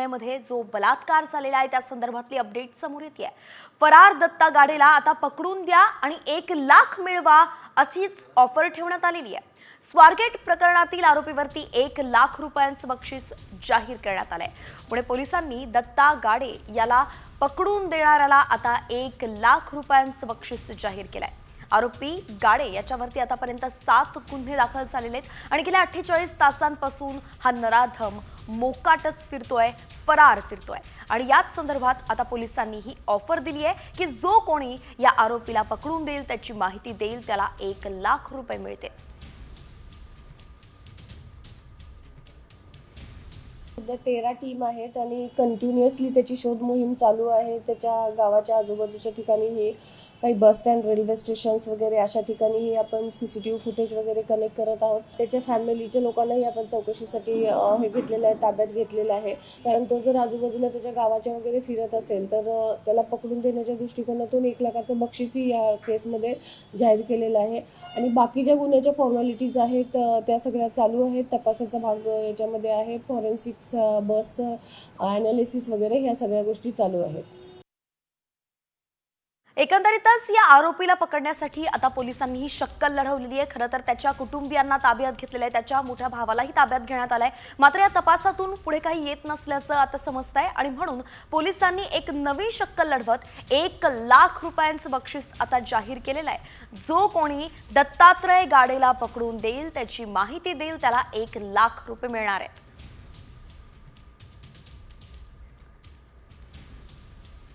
पुण्यामध्ये जो बलात्कार झालेला आहे त्या संदर्भातली अपडेट समोर येते फरार दत्ता गाडेला आता पकडून द्या आणि एक लाख मिळवा अशीच ऑफर ठेवण्यात आलेली आहे. स्वारगेट प्रकरणातील आरोपीवरती एक लाख रुपयांचं बक्षीस जाहीर करण्यात आलंय. पुणे पोलिसांनी दत्ता गाडे याला पकडून देणाऱ्याला आता एक लाख रुपयांचं बक्षीस जाहीर केलंय. आरोपी गाडे याच्यावरती आतापर्यंत सात गुन्हे दाखल झालेले आहेत. आणि गेल्या अठ्ठेचाळीस तासांपासून हा नराधम मोकाटच फिरतोय फरार फिरतोय. आणि याच संदर्भात आता पोलिसांनी ही ऑफर दिली आहे की जो कोणी या आरोपीला पकडून देईल त्याची माहिती देईल त्याला एक लाख रुपये मिळते सध्या तेरा टीम आहेत आणि कंटिन्युअसली त्याची शोध मोहीम चालू आहे. त्याच्या गावाच्या आजूबाजूच्या ठिकाणी हे काही बस स्टँड रेल्वे स्टेशन्स वगैरे अशा ठिकाणीही आपण C C T V footage वगैरे कनेक्ट करत आहोत. त्याच्या फॅमिलीच्या लोकांनाही आपण चौकशीसाठी हे घेतलेलं आहे ताब्यात घेतलेलं आहे. कारण तो जर आजूबाजूला त्याच्या गावाच्या वगैरे फिरत असेल तर त्याला पकडून देण्याच्या दृष्टिकोनातून एक लाखाचं बक्षीसही या केसमध्ये जाहीर केलेलं आहे. आणि बाकी ज्या गुन्ह्याच्या फॉर्मॅलिटीज आहेत त्या सगळ्या चालू आहेत. तपासाचा भाग याच्यामध्ये आहे. फॉरेन्सिकचा बसचं ॲनालिसिस वगैरे ह्या सगळ्या गोष्टी चालू आहेत. एकंदरीतच या आरोपीला पकडण्यासाठी आता पोलिसांनी ही शक्कल लढवलेली आहे. खरं तर त्याच्या कुटुंबियांना ताब्यात घेतलेलं आहे. त्याच्या मोठ्या भावालाही ताब्यात घेण्यात आलंय. मात्र या तपासातून पुढे काही येत नसल्याचं आता समजत आहे आणि म्हणून पोलिसांनी एक नवी शक्कल लढवत एक लाख रुपयांचं बक्षीस आता जाहीर केलेलं आहे. जो कोणी दत्तात्रय गाडेला पकडून देईल त्याची माहिती देईल त्याला एक लाख रुपये मिळणार आहेत.